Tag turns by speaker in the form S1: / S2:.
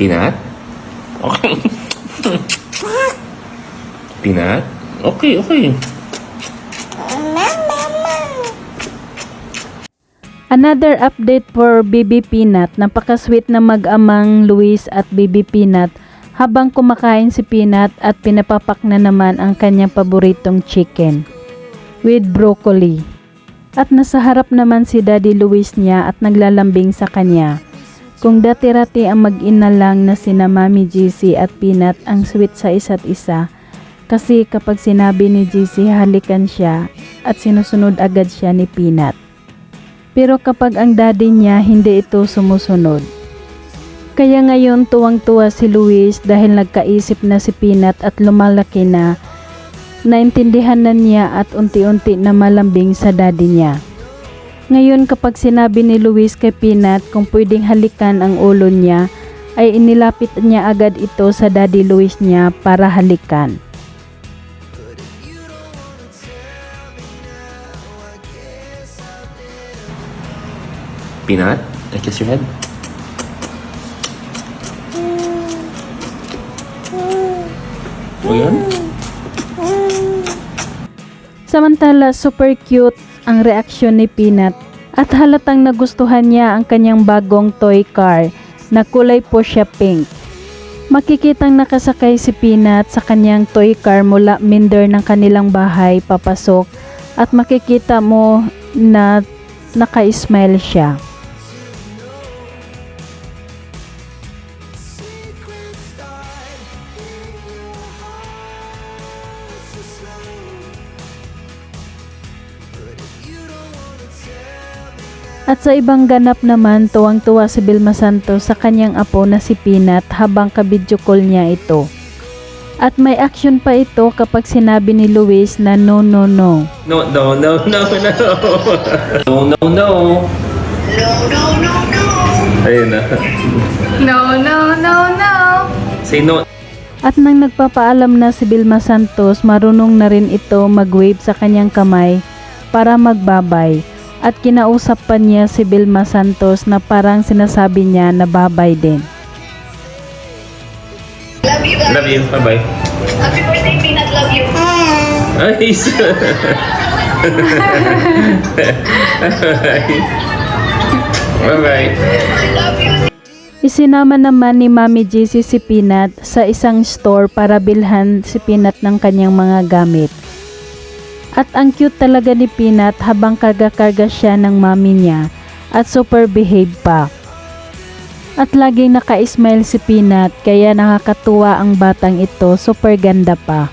S1: Peanut? Okay. Peanut? Okay, okay.
S2: Another update for Baby Peanut. Napaka-sweet na mag-amang Luis at Baby Peanut habang kumakain si Peanut at pinapapak na naman ang kanyang paboritong chicken with broccoli. At nasa harap naman si Daddy Luis niya at naglalambing sa kanya. Kung dati-rati ang mag-ina lang na sina Mami GC at Peanut ang sweet sa isa't isa, kasi kapag sinabi ni GC halikan siya at sinusunod agad siya ni Peanut. Pero kapag ang daddy niya hindi ito sumusunod. Kaya ngayon tuwang-tuwa si Luis dahil nagkaisip na si Peanut at lumalaki na, naintindihan na niya at unti-unti na malambing sa daddy niya. Ngayon kapag sinabi ni Luis kay Peanut kung pwedeng halikan ang ulo niya, ay inilapit niya agad ito sa daddy Luis niya para halikan.
S1: Peanut? I kiss your head? O yan?
S2: Samantala, super cute ang reaksyon ni Peanut at halatang nagustuhan niya ang kanyang bagong toy car na kulay po siya pink. Makikitang nakasakay si Peanut sa kanyang toy car mula minder ng kanilang bahay papasok at makikita mo na naka-smile siya. At sa ibang ganap naman, tuwang-tuwa si Vilma Santos sa kanyang apo na si Peanut habang kabidyo call niya ito. At may action pa ito kapag sinabi ni Luis na no no no.
S1: No, no, no, no, no. No, no, no.
S3: No, no, no, no.
S1: Ayun na.
S3: No, no, no, no.
S1: Say no.
S2: At nang nagpapaalam na si Vilma Santos, marunong na rin ito mag-wave sa kanyang kamay para magbabay. At kinausap pa niya si Vilma Santos na parang sinasabi niya na babay din.
S3: Love you guys.
S1: Love you. Bye-bye.
S3: Happy birthday, Peanut. Love you.
S1: Nice. Bye-bye.
S3: Love you.
S2: Isinama naman ni Mami JC si Peanut sa isang store para bilhan si Peanut ng kanyang mga gamit. At ang cute talaga ni Peanut habang karga-karga siya ng mami niya at super behave pa. At laging naka-smile si Peanut kaya nakakatuwa ang batang ito, super ganda pa.